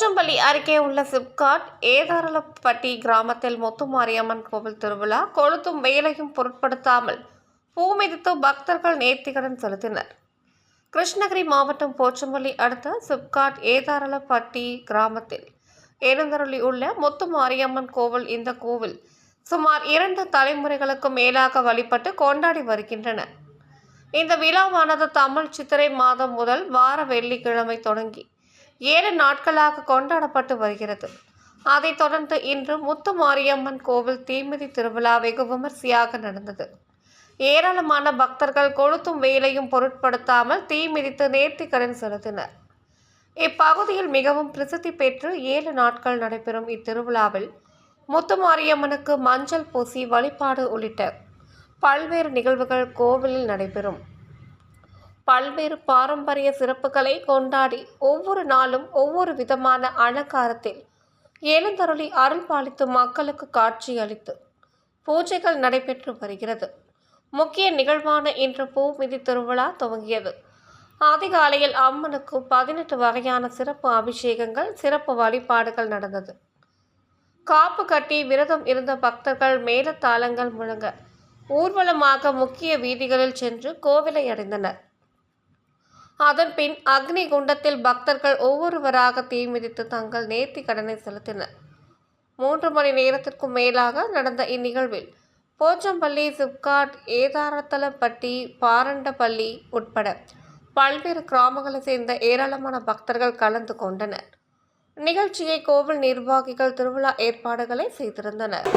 போச்சம்பள்ளி அருகே உள்ள சிப்காட் ஏதாரலப்பட்டி கிராமத்தில் முத்துமாரியம்மன் கோவில் திருவிழா கொளுத்தும் வேலையும் பொருட்படுத்தாமல் பூ மிதித்து பக்தர்கள் நேர்த்திகடன் செலுத்தினர். கிருஷ்ணகிரி மாவட்டம் போச்சம்பள்ளி அடுத்த சிப்காட் ஏதாரலப்பட்டி கிராமத்தில் எழுந்தருளி உள்ள முத்துமாரியம்மன் கோவில் இந்த கோவில் சுமார் இரண்டு தலைமுறைகளுக்கு மேலாக வழிபட்டு கொண்டாடி வருகின்றன இந்த விழாவானது தமிழ் சித்திரை மாதம் முதல் வார வெள்ளிக்கிழமை தொடங்கி ஏழு நாட்களாக கொண்டாடப்பட்டு வருகிறது. அதைத் தொடர்ந்து இன்று முத்து மாரியம்மன் கோவில் தீமிதி திருவிழா வெகு விமர்சையாக நடந்தது. ஏராளமான பக்தர்கள் கொளுத்தும் வேலையும் பொருட்படுத்தாமல் தீ மிதித்து நேர்த்திக்கடன் செலுத்தினர். இப்பகுதியில் மிகவும் பிரசித்தி பெற்று ஏழு நாட்கள் நடைபெறும் இத்திருவிழாவில் முத்துமாரியம்மனுக்கு மஞ்சள் பூசி வழிபாடு உள்ளிட்ட பல்வேறு நிகழ்வுகள் கோவிலில் நடைபெறும். பல்வேறு பாரம்பரிய சிறப்புகளை கொண்டாடி ஒவ்வொரு நாளும் ஒவ்வொரு விதமான அலங்காரத்தில் எழுந்தருளி அருள் பாலித்து மக்களுக்கு காட்சி அளித்து பூஜைகள் நடைபெற்று வருகிறது. முக்கிய நிகழ்வான இன்று பூமிதி திருவிழா துவங்கியது. அதிகாலையில் அம்மனுக்கு பதினெட்டு வகையான சிறப்பு அபிஷேகங்கள் சிறப்பு வழிபாடுகள் நடந்தது. காப்பு கட்டி விரதம் இருந்த பக்தர்கள் மேலத்தாளங்கள் முழங்க ஊர்வலமாக முக்கிய வீதிகளில் சென்று கோவிலை அடைந்தனர். அதன்பின் அக்னி குண்டத்தில் பக்தர்கள் ஒவ்வொருவராக தீ மிதித்து தங்கள் நேர்த்தி கடனை செலுத்தினர். மூன்று மணி நேரத்திற்கும் மேலாக நடந்த இந்நிகழ்வில் போச்சம்பள்ளி சிப்காட் ஏதாரத்தலப்பட்டி பாரண்டப்பள்ளி உட்பட பல்வேறு கிராமங்களைச் சேர்ந்த ஏராளமான பக்தர்கள் கலந்து கொண்டனர். நிகழ்ச்சியை கோவில் நிர்வாகிகள் திருவிழா ஏற்பாடுகளை செய்திருந்தனர்.